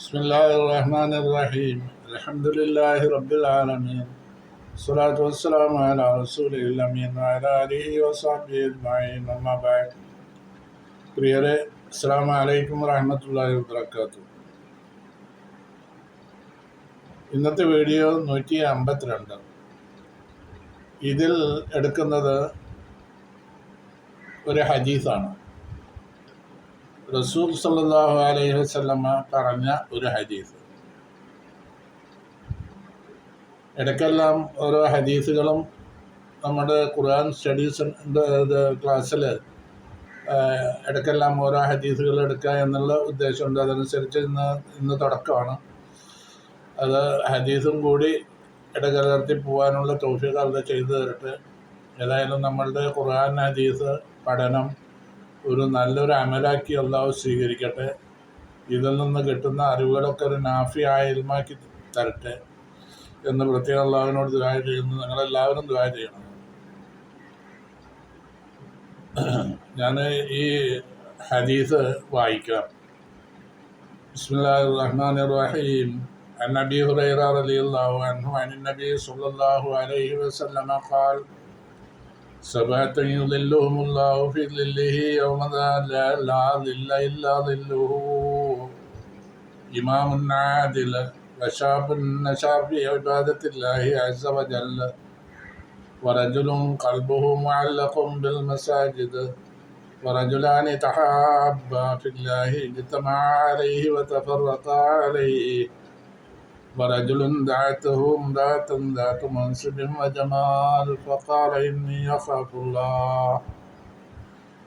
بسم الله الرحمن الرحيم الحمد لله رب العالمين الصلاة والسلام على رسول الأمين وعلى آله وصحبه أجمعين أما بعد പ്രിയരെ അസ്സാം വലൈക്കും വറഹമത്തല്ലാഹി വബർക്കാത്തു ഇന്നത്തെ വീഡിയോ നൂറ്റി അമ്പത്തിരണ്ട് ഇതിൽ എടുക്കുന്നത് ഒരു ഹദീസാണ് റസൂൽ സല്ലല്ലാഹു അലൈഹി വസല്ലമ പറഞ്ഞ ഒരു ഹദീസ്. ഇടയ്ക്കെല്ലാം ഓരോ ഹദീസുകളും നമ്മുടെ ഖുർആൻ സ്റ്റഡീസ് ക്ലാസ്സിൽ ഇടയ്ക്കെല്ലാം ഓരോ ഹദീസുകൾ എടുക്കുക എന്നുള്ള ഉദ്ദേശമുണ്ട്. അതനുസരിച്ച് ഇന്ന് ഇന്ന് തുടക്കമാണ്. അത് ഹദീസും കൂടി ഇടകലർത്തി പോകാനുള്ള തോഫികൾ ചെയ്തു തരട്ടെ. ഏതായാലും നമ്മളുടെ ഖുർആൻ ഹദീസ് പഠനം ഒരു നല്ലൊരു അമലാക്കി അള്ളാഹു സ്വീകരിക്കട്ടെ ഇതിൽ നിന്ന് കിട്ടുന്ന അറിവുകളൊക്കെ ഒരു നാഫിയായ ഇൽമാക്കി തരട്ടെ എന്ന് പ്രത്യേകം അള്ളാഹുവിനോട് ദുരായ ചെയ്യുന്നു നിങ്ങളെല്ലാവരും ദുരായ ചെയ്യണം ഞാൻ ഈ ഹദീസ് വായിക്കാം ബിസ്മില്ലാഹിർ റഹ്മാനിർ റഹീം عن ابي هريره رضي الله عنه عن النبي صلى الله عليه وسلم قال سبعة يظلهم الله في ظله يوم لا ظل إلا ظله إمام عادل وشاب نشا في عبادة الله عز وجل ورجل قلبه معلق بالمساجد ورجلان تحابا في الله اجتمعا عليه وتفرقا عليه. ورجل دعته امرأة ذات منصب وجمال فقال إني أخاف الله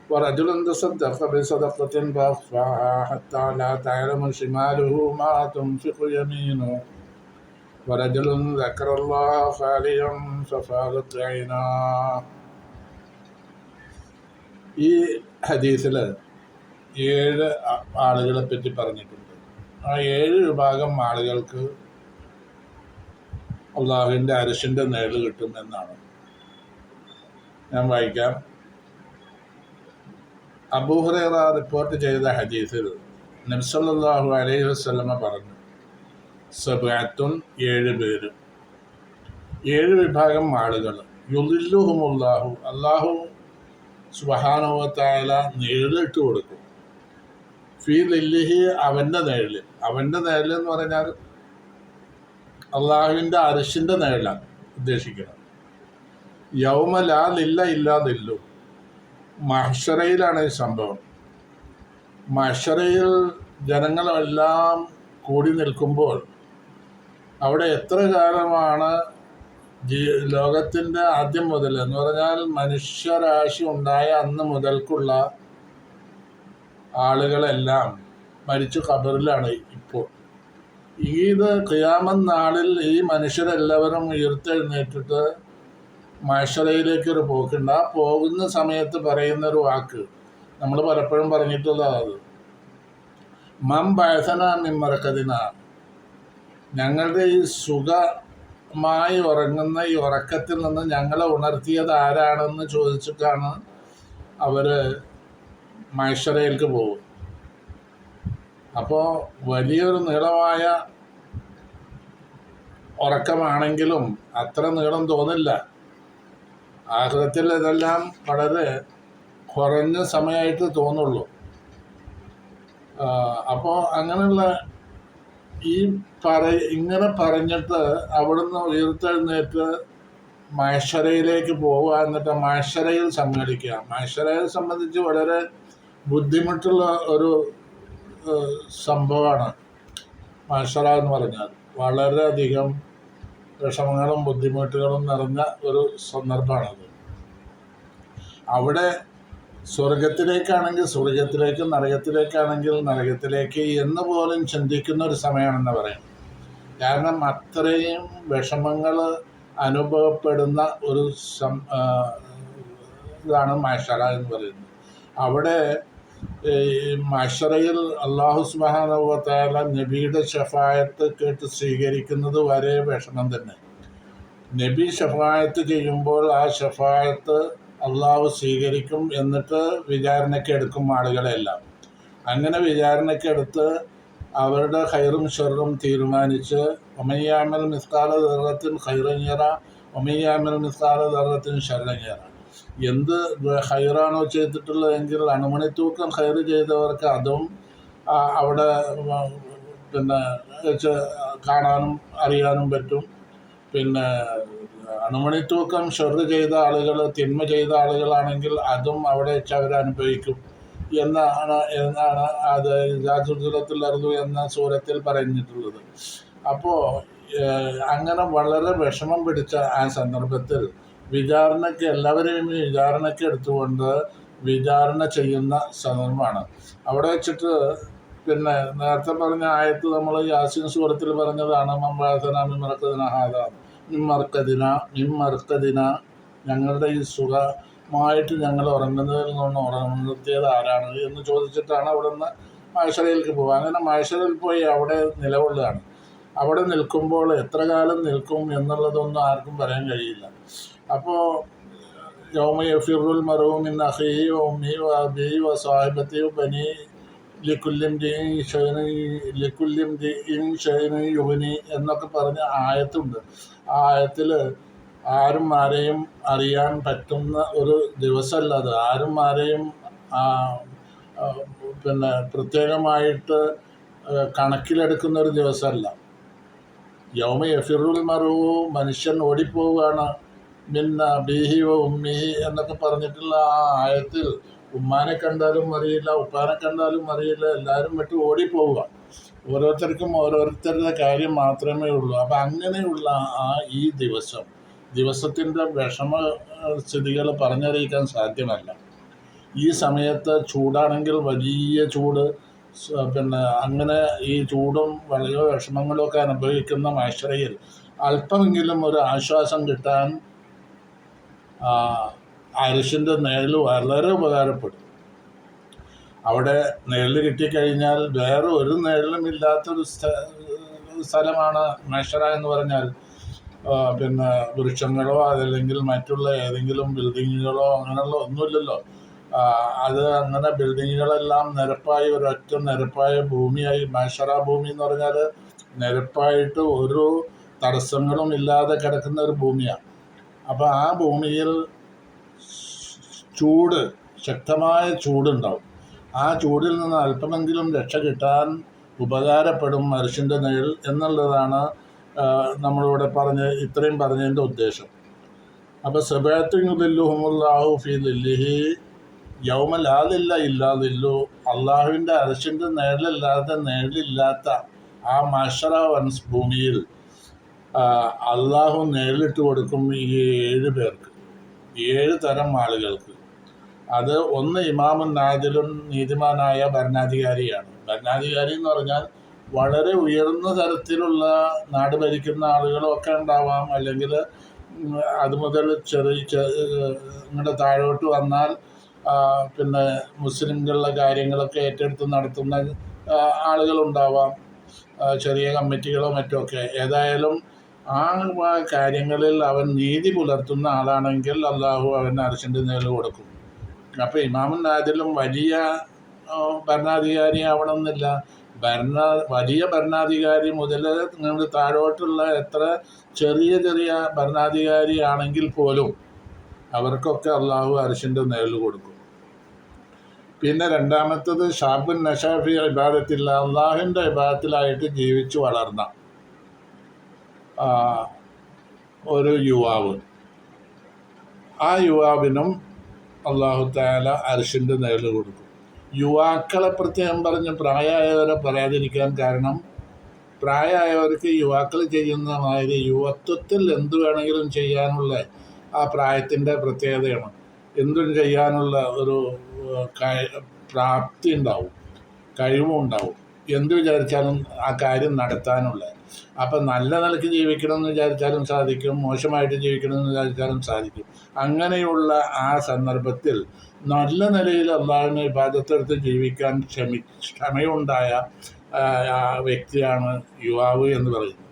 ورجل تصدق بصدقة فأخفاها حتى لا تعلم شماله ما تنفق يمينه ورجل ذكر الله خاليا ففاضت عيناه ഈ ഹദീസിൽ ഏഴ് ആളുകളെ പറ്റി പറഞ്ഞിട്ടുണ്ട് ആ ഏഴ് വിഭാഗം ആളുകൾക്ക് അള്ളാഹുവിന്റെ അരശിന്റെ നേട് കിട്ടും എന്നാണ്. ഞാൻ വായിക്കാം. അബൂഹുറേറ റിപ്പോർട്ട് ചെയ്ത ഹദീസിൽ നബ്സല്ലാഹു അലൈഹി വസ്ലമ പറഞ്ഞു സബാത്തുൻ ഏഴ് പേരും. ഏഴ് വിഭാഗം ആളുകൾ. യുദില്ലുഹുമുല്ലാഹു. അള്ളാഹു സുബഹാനുവത്തായ നേരിട്ട് കൊടുക്കും. ഫീ ലില്ലിഹി അവന്റെ നേരിൽ. അവന്റെ നേരിൽ എന്ന് പറഞ്ഞാൽ അള്ളാഹുവിന്റെ അരശിന്റെ നേടാൻ ഉദ്ദേശിക്കണം യൗമ നില്ല ലില്ല ഇല്ലാതില്ലു മഹ്ഷറയിലാണ് ഈ സംഭവം. മഹ്ഷറയിൽ ജനങ്ങളെല്ലാം കൂടി നിൽക്കുമ്പോൾ അവിടെ എത്ര കാലമാണ് ജീ ലോകത്തിന്റെ ആദ്യം മുതൽ? എന്ന് പറഞ്ഞാൽ മനുഷ്യരാശി ഉണ്ടായ അന്ന് മുതൽക്കുള്ള ആളുകളെല്ലാം മരിച്ചു ഖബറിലാണ് ഇപ്പോൾ. ഇത് ഖിയാമൻ നാളിൽ ഈ മനുഷ്യരെല്ലാവരും ഉയർത്തെഴുന്നേറ്റിട്ട് മഷറയിലേക്ക് ഒരു പോക്കുണ്ട്. ആ പോകുന്ന സമയത്ത് പറയുന്ന ഒരു വാക്ക്. നമ്മൾ പലപ്പോഴും പറഞ്ഞിട്ടുള്ളതാണ് മം ബയസന നിമ്മറക്കതിന ഞങ്ങളുടെ ഈ സുഖമായി ഉറങ്ങുന്ന ഈ ഉറക്കത്തിൽ നിന്ന് ഞങ്ങളെ ഉണർത്തിയത് ആരാണെന്ന് ചോദിച്ചിട്ടാണ് അവർ മൈഷറയിലേക്ക് പോകും അപ്പോൾ വലിയൊരു നീളമായ ഉറക്കമാണെങ്കിലും അത്ര നീളം തോന്നില്ല. ആഹൃതത്തിൽ ഇതെല്ലാം വളരെ കുറഞ്ഞ സമയമായിട്ട് തോന്നുള്ളൂ. അപ്പോൾ അങ്ങനെയുള്ള ഈ പറ ഇങ്ങനെ പറഞ്ഞിട്ട് അവിടുന്ന് ഉയർത്തെഴുന്നേറ്റ് മഹേശ്വരയിലേക്ക് പോവുക എന്നിട്ട് മഹേശ്വരയിൽ സമ്മേളിക്കുക. മഹേശ്വരയെ സംബന്ധിച്ച് വളരെ ബുദ്ധിമുട്ടുള്ള ഒരു സംഭവമാണ്. മാഷറ എന്ന് പറഞ്ഞാൽ വളരെയധികം വിഷമങ്ങളും ബുദ്ധിമുട്ടുകളും നിറഞ്ഞ ഒരു സന്ദർഭമാണത്. അവിടെ സ്വർഗത്തിലേക്കാണെങ്കിൽ സ്വർഗത്തിലേക്ക് നരകത്തിലേക്കാണെങ്കിൽ നരകത്തിലേക്ക് എന്ന് പോലും ചിന്തിക്കുന്ന ഒരു സമയമാണെന്ന് പറയാം. കാരണം അത്രയും വിഷമങ്ങൾ അനുഭവപ്പെടുന്ന ഒരു സം ഇതാണ് മാഷറ എന്ന് പറയുന്നത്. അവിടെ മഷറയിൽ അള്ളാഹു സുബാനുവത്താല നബിയുടെ ഷഫായത്ത് കേട്ട് സ്വീകരിക്കുന്നത് വരെ വിഷമം തന്നെ. നബി ഷഫായത്ത് ചെയ്യുമ്പോൾ ആ ഷഫായത്ത് അള്ളാഹു സ്വീകരിക്കും എന്നിട്ട് വിചാരണയ്ക്ക് എടുക്കും ആളുകളെല്ലാം. അങ്ങനെ വിചാരണയ്ക്ക് എടുത്ത് അവരുടെ ഹൈറും ഷെറും തീരുമാനിച്ച് ഒമയ്യാമൽ മിസ്താല ദർറത്തിൻ ഹൈറഞ്ഞറ ഒമയ്യാമൽ മിസ്താല ദർറത്തിൻ ഷെറഞ്ഞറ എന്ത് ഹൈറാണോ ചെയ്തിട്ടുള്ളതെങ്കിൽ അണുമണി തൂക്കം ഹൈർ ചെയ്തവർക്ക് അതും അവിടെ പിന്നെ കാണാനും അറിയാനും പറ്റും. പിന്നെ അണുമണി തൂക്കം ഷെറ് ചെയ്ത ആളുകൾ തിന്മ ചെയ്ത ആളുകളാണെങ്കിൽ അതും അവിടെ വെച്ച് അവരനുഭവിക്കും എന്നാണ് എന്നാണ് അത് രാജുദുലത്തിൽ അറിതു എന്ന സൂരത്തിൽ പറഞ്ഞിട്ടുള്ളത്. അപ്പോൾ അങ്ങനെ വളരെ വിഷമം പിടിച്ച ആ സന്ദർഭത്തിൽ വിചാരണയ്ക്ക് എല്ലാവരെയും വിചാരണയ്ക്ക് എടുത്തുകൊണ്ട് വിചാരണ ചെയ്യുന്ന സന്ദർഭമാണ് അവിടെ വെച്ചിട്ട് പിന്നെ നേരത്തെ പറഞ്ഞ ആയത്ത് നമ്മൾ യാസിൻ സൂറത്തിൽ പറഞ്ഞതാണ് മമ്പാസന മിമർക്കദിന ഹാദ മിമ്മർക്കദിന മിമ്മർക്കദിന ഞങ്ങളുടെ ഈ സുഖമായിട്ട് ഞങ്ങൾ ഉറങ്ങുന്നതിൽ നിന്ന് ഉറങ്ങുന്നത് ആരാണ് എന്ന് ചോദിച്ചിട്ടാണ് അവിടെ നിന്ന് മഹേശ്വരയിലേക്ക് പോകുക അങ്ങനെ മഹേശ്വരയിൽ പോയി അവിടെ നിലകൊള്ളുകയാണ്. അവിടെ നിൽക്കുമ്പോൾ എത്ര കാലം നിൽക്കും എന്നുള്ളതൊന്നും ആർക്കും പറയാൻ കഴിയില്ല. അപ്പോൾ യൗമ യഫിറുൽ മറവും ഇന്ന് അഹി ഉമ്മി വബി വ സാഹിബത്തി ബനി ലിക്കുല്യം ലിക്കുല്യം യുവനി എന്നൊക്കെ പറഞ്ഞ ആയത്തുണ്ട്. ആ ആയത്തിൽ ആരും ആരെയും അറിയാൻ പറ്റുന്ന ഒരു ദിവസമല്ല അത്. ആരും ആരെയും പിന്നെ പ്രത്യേകമായിട്ട് കണക്കിലെടുക്കുന്ന ഒരു ദിവസമല്ല. യൗമ യഫിറുൽ മറു മനുഷ്യൻ ഓടിപ്പോവുകയാണ്. മിന്ന ബീഹി വ ഉമ്മിഹി എന്നൊക്കെ പറഞ്ഞിട്ടുള്ള ആ ആയത്തിൽ ഉമ്മാനെ കണ്ടാലും അറിയില്ല ഉപ്പാനെ കണ്ടാലും അറിയില്ല എല്ലാവരും വിട്ട് ഓടിപ്പോവുക. ഓരോരുത്തർക്കും ഓരോരുത്തരുടെ കാര്യം മാത്രമേ ഉള്ളൂ. അപ്പം അങ്ങനെയുള്ള ആ ഈ ദിവസം ദിവസത്തിന്റെ വിഷമ സ്ഥിതികൾ പറഞ്ഞറിയിക്കാൻ സാധ്യമല്ല. ഈ സമയത്ത് ചൂടാണെങ്കിൽ വലിയ ചൂട് പിന്നെ അങ്ങനെ ഈ ചൂടും വളരെ വിഷമങ്ങളും ഒക്കെ അനുഭവിക്കുന്ന മനുഷ്യരയിൽ അല്പമെങ്കിലും ഒരു ആശ്വാസം കിട്ടാൻ അരിശിന്റെ നിഴൽ വളരെ ഉപകാരപ്പെടും. അവിടെ നിഴൽ കിട്ടിക്കഴിഞ്ഞാൽ വേറെ ഒരു നിഴലും ഇല്ലാത്തൊരു സ്ഥ- സ്ഥലമാണ് മേശ്വര എന്ന് പറഞ്ഞാൽ. പിന്നെ വൃക്ഷങ്ങളോ അതല്ലെങ്കിൽ മറ്റുള്ള ഏതെങ്കിലും ബിൽഡിങ്ങുകളോ അങ്ങനെയുള്ള ഒന്നുമില്ലല്ലോ. അത് അങ്ങനെ ബിൽഡിങ്ങുകളെല്ലാം നിരപ്പായി ഒരൊറ്റ നിരപ്പായ ഭൂമിയായി. മേഷറ ഭൂമി എന്ന് പറഞ്ഞാൽ നിരപ്പായിട്ട് ഒരു തടസ്സങ്ങളും ഇല്ലാതെ കിടക്കുന്ന ഒരു ഭൂമിയാണ് അപ്പോൾ ആ ഭൂമിയിൽ ചൂട് ശക്തമായ ചൂടുണ്ടാവും. ആ ചൂടിൽ നിന്ന് അല്പമെങ്കിലും രക്ഷ കിട്ടാൻ ഉപകാരപ്പെടും മനുഷ്യന്റെ നേൾ എന്നുള്ളതാണ് നമ്മളിവിടെ പറഞ്ഞ് ഇത്രയും പറഞ്ഞതിന്റെ ഉദ്ദേശം. അപ്പോൾ സബാത്തുല്ലാഹു ഫി ലില്ലിഹി യൗമ ലാതില്ല ഇല്ലാതില്ലു. അള്ളാഹുവിന്റെ അരശിന്റെ നിഴലില്ലാതെ നേരിലില്ലാത്ത ആ മഷറ വൻസ് ഭൂമിയിൽ അള്ളാഹു നേരിട്ട് കൊടുക്കും ഈ ഏഴ് പേർക്ക് ഏഴ് തരം ആളുകൾക്ക്. അത് ഒന്ന് ഇമാമും നാദിലും നീതിമാനായ ഭരണാധികാരിയാണ്. ഭരണാധികാരി എന്ന് പറഞ്ഞാൽ വളരെ ഉയർന്ന തരത്തിലുള്ള നാട് ഭരിക്കുന്ന ആളുകളൊക്കെ ഉണ്ടാവാം. അല്ലെങ്കിൽ അത് മുതൽ ചെറിയ ഇങ്ങോട്ട് താഴോട്ട് വന്നാൽ പിന്നെ മുസ്ലിംകളുടെ കാര്യങ്ങളൊക്കെ ഏറ്റെടുത്ത് നടത്തുന്ന ആളുകളുണ്ടാവാം. ചെറിയ കമ്മിറ്റികളോ മറ്റോ ഒക്കെ ഏതായാലും ആ കാര്യങ്ങളിൽ അവൻ നീതി പുലർത്തുന്ന ആളാണെങ്കിൽ അള്ളാഹു അവൻ അർശന്റെ നേരിൽ കൊടുക്കും. അപ്പോൾ ഇമാമുൻ നാദിലും വലിയ ഭരണാധികാരി ആവണമെന്നില്ല. ഭരണ വലിയ ഭരണാധികാരി മുതൽ നിങ്ങൾ താഴോട്ടുള്ള എത്ര ചെറിയ ചെറിയ ഭരണാധികാരി ആണെങ്കിൽ പോലും അവർക്കൊക്കെ അള്ളാഹു അർശന്റെ നേരിൽ കൊടുക്കും. പിന്നെ രണ്ടാമത്തത് ഷാബുൻ നഷാഫി ഇബാദത്തില്ല അള്ളാഹുവിന്റെ ഇബാദത്തിലായിട്ട് ജീവിച്ചു വളർന്ന ഒരു യുവാവ്. ആ യുവാവിനും അള്ളാഹു താല അരിശിന്റെ നേരിൽ കൊടുക്കും യുവാക്കളെ പ്രത്യേകം പറഞ്ഞ് പ്രായമായവരെ പറയാതിരിക്കാൻ കാരണം പ്രായമായവർക്ക് യുവാക്കൾ ചെയ്യുന്ന മാതിരി യുവത്വത്തിൽ എന്ത് വേണമെങ്കിലും ചെയ്യാനുള്ള ആ പ്രായത്തിന്റെ പ്രത്യേകതയാണ്. എന്തും ചെയ്യാനുള്ള ഒരു പ്രാപ്തി ഉണ്ടാവും കഴിവും ഉണ്ടാവും. എന്ത് വിചാരിച്ചാലും ആ കാര്യം നടത്താനുള്ള. അപ്പം നല്ല നിലയ്ക്ക് ജീവിക്കണം എന്ന് വിചാരിച്ചാലും സാധിക്കും മോശമായിട്ട് ജീവിക്കണം എന്ന് വിചാരിച്ചാലും സാധിക്കും. അങ്ങനെയുള്ള ആ സന്ദർഭത്തിൽ നല്ല നിലയിൽ അള്ളാഹുവിനെ ഇബാദത്തെടുത്ത് ജീവിക്കാൻ ക്ഷമി ക്ഷമയുണ്ടായ വ്യക്തിയാണ് യുവാവ് എന്ന് പറയുന്നത്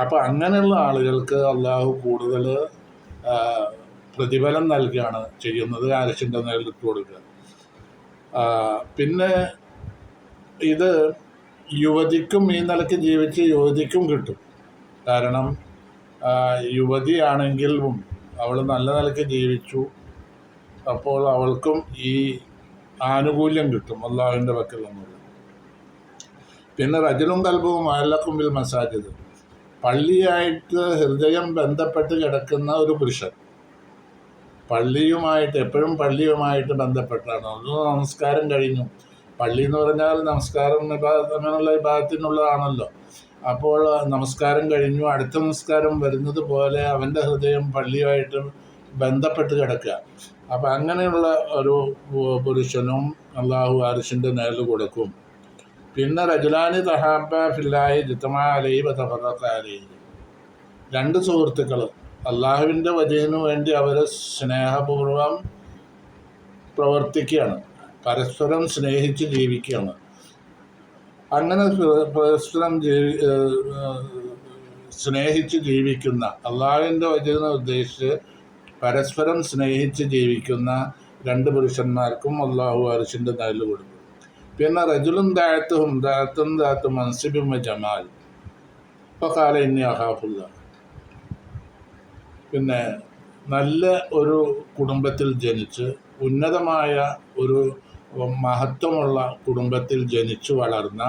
അപ്പോൾ അങ്ങനെയുള്ള ആളുകൾക്ക് അള്ളാഹു കൂടുതൽ പ്രതിഫലം നൽകുകയാണ് ചെയ്യുന്നത് അരശിന്റെ നേരിട്ട് കൊടുക്കുക. പിന്നെ ഇത് യുവതിക്കും ഈ നിലയ്ക്ക് ജീവിച്ച് യുവതിക്കും കിട്ടും. കാരണം യുവതിയാണെങ്കിലും അവൾ നല്ല നിലയ്ക്ക് ജീവിച്ചു. അപ്പോൾ അവൾക്കും ഈ ആനുകൂല്യം കിട്ടും അള്ളാഹുവിന്റെ പക്കൽ നിന്നുള്ളത് പിന്നെ റജലും കൽബവും അയലക്കുമ്പിൽ മസാജിദ്. പള്ളിയായിട്ട് ഹൃദയം ബന്ധപ്പെട്ട് കിടക്കുന്ന ഒരു പുരുഷൻ. പള്ളിയുമായിട്ട് എപ്പോഴും പള്ളിയുമായിട്ട് ബന്ധപ്പെട്ടാണ്. ഒന്ന് നമസ്കാരം കഴിഞ്ഞു. പള്ളി എന്ന് പറഞ്ഞാൽ നമസ്കാരം അങ്ങനെയുള്ള വിഭാഗത്തിനുള്ളതാണല്ലോ അപ്പോൾ നമസ്കാരം കഴിഞ്ഞു. അടുത്ത നമസ്കാരം വരുന്നത് പോലെ അവന്റെ ഹൃദയം പള്ളിയുമായിട്ട് ബന്ധപ്പെട്ട് കിടക്കുക. അപ്പം അങ്ങനെയുള്ള ഒരു പുരുഷനും അള്ളാഹു അരിശിന്റെ നേരിൽ കൊടുക്കും. പിന്നെ റജുലാനി തഹാബ ഫില്ലായി ജിത്തമാലി അലൈ രണ്ട് സുഹൃത്തുക്കൾ അള്ളാഹുവിന്റെ വചനു വേണ്ടി അവർ സ്നേഹപൂർവം പ്രവർത്തിക്കുകയാണ്. പരസ്പരം സ്നേഹിച്ച് ജീവിക്കുകയാണ്. അങ്ങനെ പരസ്പരം ജീവി സ്നേഹിച്ച് ജീവിക്കുന്ന അള്ളാഹുവിന്റെ വചനം ഉദ്ദേശിച്ച് പരസ്പരം സ്നേഹിച്ച് ജീവിക്കുന്ന രണ്ട് പുരുഷന്മാർക്കും അള്ളാഹു അരിശിന്റെ നയൽ കൊടുക്കും. പിന്നെ റജുലും ദാഴത്തും ദാഴത്തും ദാത്തും മൻസിബും ജമാൽ. ഇപ്പോൾ കാല ഇനി അഹാഫുള്ള പിന്നെ നല്ല ഒരു കുടുംബത്തിൽ ജനിച്ച് ഉന്നതമായ ഒരു മഹത്വമുള്ള കുടുംബത്തിൽ ജനിച്ചു വളർന്ന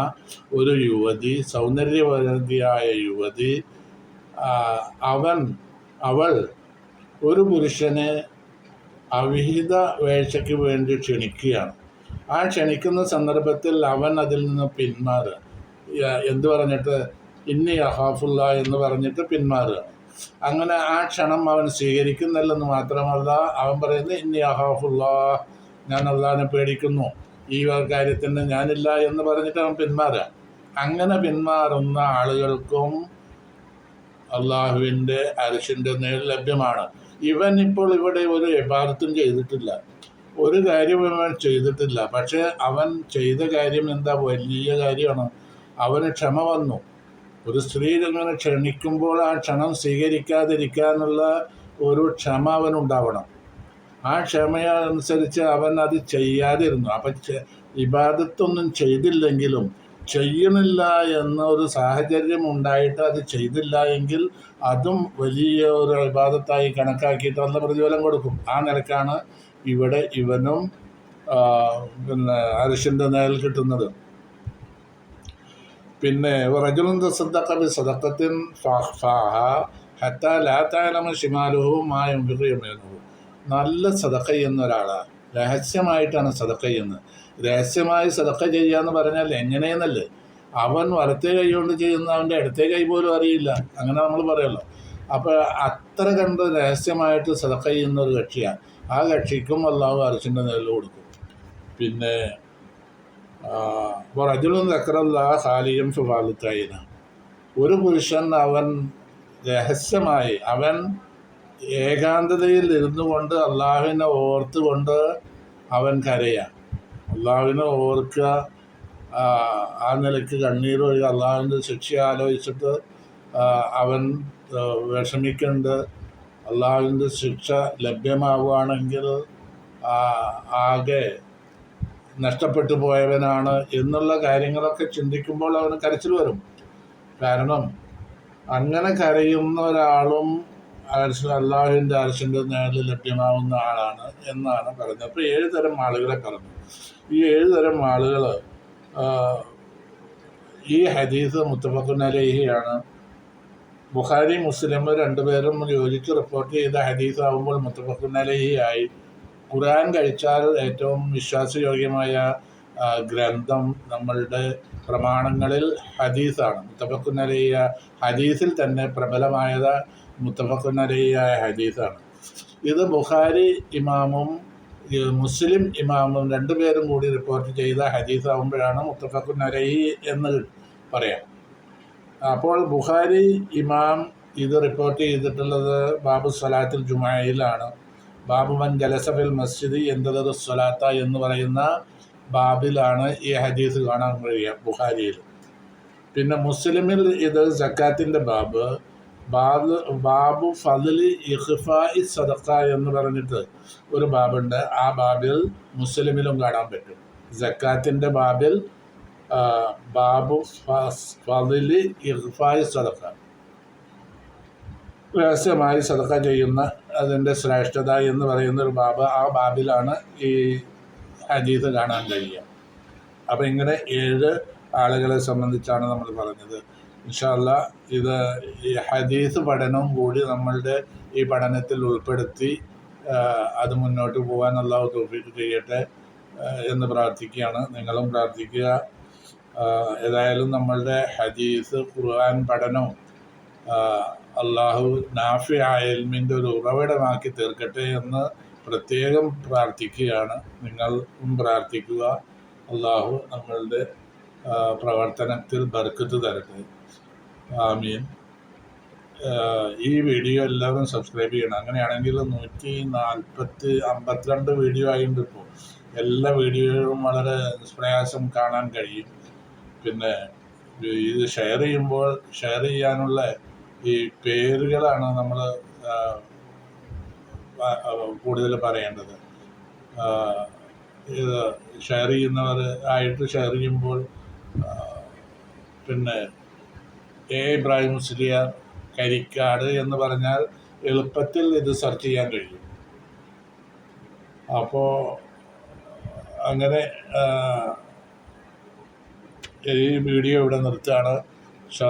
ഒരു യുവതി സൗന്ദര്യവതിയായ യുവതി അവൻ അവൾ ഒരു പുരുഷനെ അവിഹിത വേഴ്ചയ്ക്ക് വേണ്ടി ക്ഷണിക്കുകയാണ്. ആ ക്ഷണിക്കുന്ന സന്ദർഭത്തിൽ അവൻ അതിൽ നിന്ന് പിന്മാറുക എന്ത് പറഞ്ഞിട്ട്? ഇന്നി അഹാഫുല്ല എന്ന് പറഞ്ഞിട്ട് പിന്മാറുക അങ്ങനെ ആ ക്ഷണം അവൻ സ്വീകരിക്കുന്നില്ലെന്ന് മാത്രമല്ല അവൻ പറയുന്നത് ഇന്നി അഹാഫുല്ലാ ഞാൻ അള്ളാഹിനെ പേടിക്കുന്നു. ഈ കാര്യത്തിന് ഞാനില്ല എന്ന് പറഞ്ഞിട്ട് അവൻ പിന്മാറുക അങ്ങനെ പിന്മാറുന്ന ആളുകൾക്കും അള്ളാഹുവിന്റെ അരിശിന്റെ നേർ ലഭ്യമാണ്. ഇവൻ ഇപ്പോൾ ഇവിടെ ഒരു യഥാർത്ഥം ചെയ്തിട്ടില്ല. ഒരു കാര്യം ഇവൻ ചെയ്തിട്ടില്ല. പക്ഷേ അവൻ ചെയ്ത കാര്യം എന്താ? വലിയ കാര്യമാണ്. അവന് ക്ഷമ വന്നു. ഒരു സ്ത്രീ ഇങ്ങനെ ക്ഷണിക്കുമ്പോൾ ആ ക്ഷണം സ്വീകരിക്കാതിരിക്കാനുള്ള ഒരു ക്ഷമ അവനുണ്ടാവണം. ആ ക്ഷമയനുസരിച്ച് അവൻ അത് ചെയ്യാതിരുന്നു. അപ്പം ഇബാദത്തൊന്നും ചെയ്തില്ലെങ്കിലും ചെയ്യണില്ല എന്നൊരു സാഹചര്യം ഉണ്ടായിട്ട് അത് ചെയ്തില്ല എങ്കിൽ അതും വലിയ ഒരു വിവാദത്തായി കണക്കാക്കിയിട്ട് നല്ല പ്രതിഫലം കൊടുക്കും. ആ നിലക്കാണ് ഇവിടെ ഇവനും പിന്നെ അരിശിന്റെ നേൽ കിട്ടുന്നത്. പിന്നെ റജുലും സദക്കബി സദഖത്തിൻ ഫാഹ ഹത്ത ലാത്താലമ ഷിമാലുഹു മായം വിറിയമേനു നല്ല സദഖ ചെയ്യുന്ന ഒരാളാണ് രഹസ്യമായിട്ടാണ് സദഖ ചെയ്യുന്നത്. രഹസ്യമായി സദഖ ചെയ്യുക എന്ന് പറഞ്ഞാൽ എങ്ങനെയെന്നല്ലേ? അവൻ വലത്തെ കൈ കൊണ്ട് ചെയ്യുന്ന അവന്റെ അടുത്ത കൈ പോലും അറിയില്ല. അങ്ങനെ നമ്മൾ പറയുമല്ലോ അപ്പോൾ അത്ര കണ്ട് രഹസ്യമായിട്ട് സദഖ ചെയ്യുന്ന ഒരു കക്ഷിയാണ്. ആ കക്ഷിക്കും അള്ളാഹു അർച്ചിന്റെ നേരിൽ കൊടുക്കും. പിന്നെ റജുലും തക്കറല്ല ഖാലിയും ഫുഫാലുത്തായിന ഒരു പുരുഷൻ അവൻ രഹസ്യമായി അവൻ ഏകാന്തതയിൽ ഇരുന്നു കൊണ്ട് അള്ളാഹുവിനെ ഓർത്തുകൊണ്ട് അവൻ കരയാം. അള്ളാഹുവിനെ ഓർക്കുക ആ, നിലയ്ക്ക് കണ്ണീരൊഴി അള്ളാഹുവിന്റെ ശിക്ഷ ആലോചിച്ചിട്ട് അവൻ വിഷമിക്കുന്നുണ്ട് അള്ളാഹുവിന്റെ ശിക്ഷ ലഭ്യമാവുകയാണെങ്കിൽ ആകെ നഷ്ടപ്പെട്ടു പോയവനാണ് എന്നുള്ള കാര്യങ്ങളൊക്കെ ചിന്തിക്കുമ്പോൾ അവന് കരച്ചിൽ വരും. കാരണം അങ്ങനെ കരയുന്ന ഒരാളും അർശ അള്ളാഹുവിന്റെ അരശന്റെ നേരിൽ ലഭ്യമാവുന്ന ആളാണ് എന്നാണ് പറയുന്നത് അപ്പോൾ ഏഴ് തരം ആളുകളെ പറഞ്ഞു. ഈ ഏഴ് തരം ആളുകൾ ഈ ഹദീസ് മുത്തഫഖുൻ അലൈഹിയാണ്. ബുഖാരി മുസ്ലിം രണ്ടുപേരും യോജിച്ച് റിപ്പോർട്ട് ചെയ്ത ഹദീസ് ആകുമ്പോൾ ആയി. ഖുർആൻ കഴിച്ചാൽ ഏറ്റവും വിശ്വാസയോഗ്യമായ ഗ്രന്ഥം നമ്മളുടെ പ്രമാണങ്ങളിൽ ഹദീസാണ്. മുത്തഫക്കുനരയ്യ ഹദീസിൽ തന്നെ പ്രബലമായത് മുത്തഫഖുൻ അലൈഹിയായ ഹദീസാണ്. ഇത് ബുഖാരി ഇമാമും മുസ്ലിം ഇമാമും രണ്ടുപേരും കൂടി റിപ്പോർട്ട് ചെയ്ത ഹദീസ് ആകുമ്പോഴാണ് മുത്തഫഖുൻ അലൈഹി എന്ന് പറയാം. അപ്പോൾ ബുഖാരി ഇമാം ഇത് റിപ്പോർട്ട് ചെയ്തിട്ടുള്ളത് ബാബു സലാത്തുൽ ജുമായിലാണ്. ബാബു മൻ ജലസഫിൽ മസ്ജിദ് എന്തത് സ്വലാത്ത എന്ന് പറയുന്ന ബാബിലാണ് ഈ ഹദീസ് കാണാൻ കഴിയുക ബുഹാരിയിൽ പിന്നെ മുസ്ലിമിൽ ഇത് സക്കാത്തിന്റെ ബാബ് ബാബ് ബാബു ഫലി ഇഖ്ഫായി സദക്ക എന്ന് പറഞ്ഞിട്ട് ഒരു ബാബുണ്ട്. ആ ബാബിൽ മുസ്ലിമിലും കാണാൻ പറ്റും. സക്കാത്തിന്റെ ബാബിൽ ബാബു ഫലി ഇഹ്ഫായി സദക്ക രഹസ്യമായി സദക്ക ചെയ്യുന്ന അതിന്റെ ശ്രേഷ്ഠത എന്ന് പറയുന്ന ഒരു ബാബ് ആ ബാബിലാണ് ഈ ഹദീസ് കാണാൻ കഴിയുക. അപ്പം ഇങ്ങനെ ഏഴ് ആളുകളെ സംബന്ധിച്ചാണ് നമ്മൾ പറഞ്ഞത്. ഇൻഷാല്ല ഇത് ഈ ഹദീസ് പഠനവും കൂടി നമ്മളുടെ ഈ പഠനത്തിൽ ഉൾപ്പെടുത്തി അത് മുന്നോട്ട് പോകാൻ അള്ളാഹു തോഫിക്ക് ചെയ്യട്ടെ എന്ന് പ്രാർത്ഥിക്കുകയാണ്. നിങ്ങളും പ്രാർത്ഥിക്കുക. ഏതായാലും നമ്മളുടെ ഹദീസ് ഖുർആൻ പഠനവും അള്ളാഹു നാഫി ആയൽമിന്റെ ഒരു ഉറവിടമാക്കി തീർക്കട്ടെ എന്ന് പ്രത്യേകം പ്രാർത്ഥിക്കുകയാണ്. നിങ്ങളും പ്രാർത്ഥിക്കുക. അള്ളാഹു നമ്മളുടെ പ്രവർത്തനത്തിൽ ബർക്കത്ത് തരട്ടെ. ആമീൻ. ഈ വീഡിയോ എല്ലാവരും സബ്സ്ക്രൈബ് ചെയ്യണം. അങ്ങനെയാണെങ്കിൽ നൂറ്റി നാൽപ്പത്തി അമ്പത്തിരണ്ട് വീഡിയോ ആയിട്ടുണ്ട് ഇപ്പോൾ എല്ലാ വീഡിയോകളും വളരെ നിഷ്പ്രയാസം കാണാൻ കഴിയും. പിന്നെ ഇത് ഷെയർ ചെയ്യുമ്പോൾ ഷെയർ ചെയ്യാനുള്ള ഈ പേരുകളാണ് നമ്മൾ കൂടുതൽ പറയേണ്ടത്. ഇത് ഷെയർ ചെയ്യുന്നവർ ആയിട്ട് ഷെയർ ചെയ്യുമ്പോൾ പിന്നെ എ. ഇബ്രാഹിം മുസ്ലിയാർ കരിക്കാട് എന്ന് പറഞ്ഞാൽ എളുപ്പത്തിൽ ഇത് സെർച്ച് ചെയ്യാൻ കഴിയും. അപ്പോൾ അങ്ങനെ ഈ വീഡിയോ ഇവിടെ നിർത്തുകയാണ്. ഇൻഷാ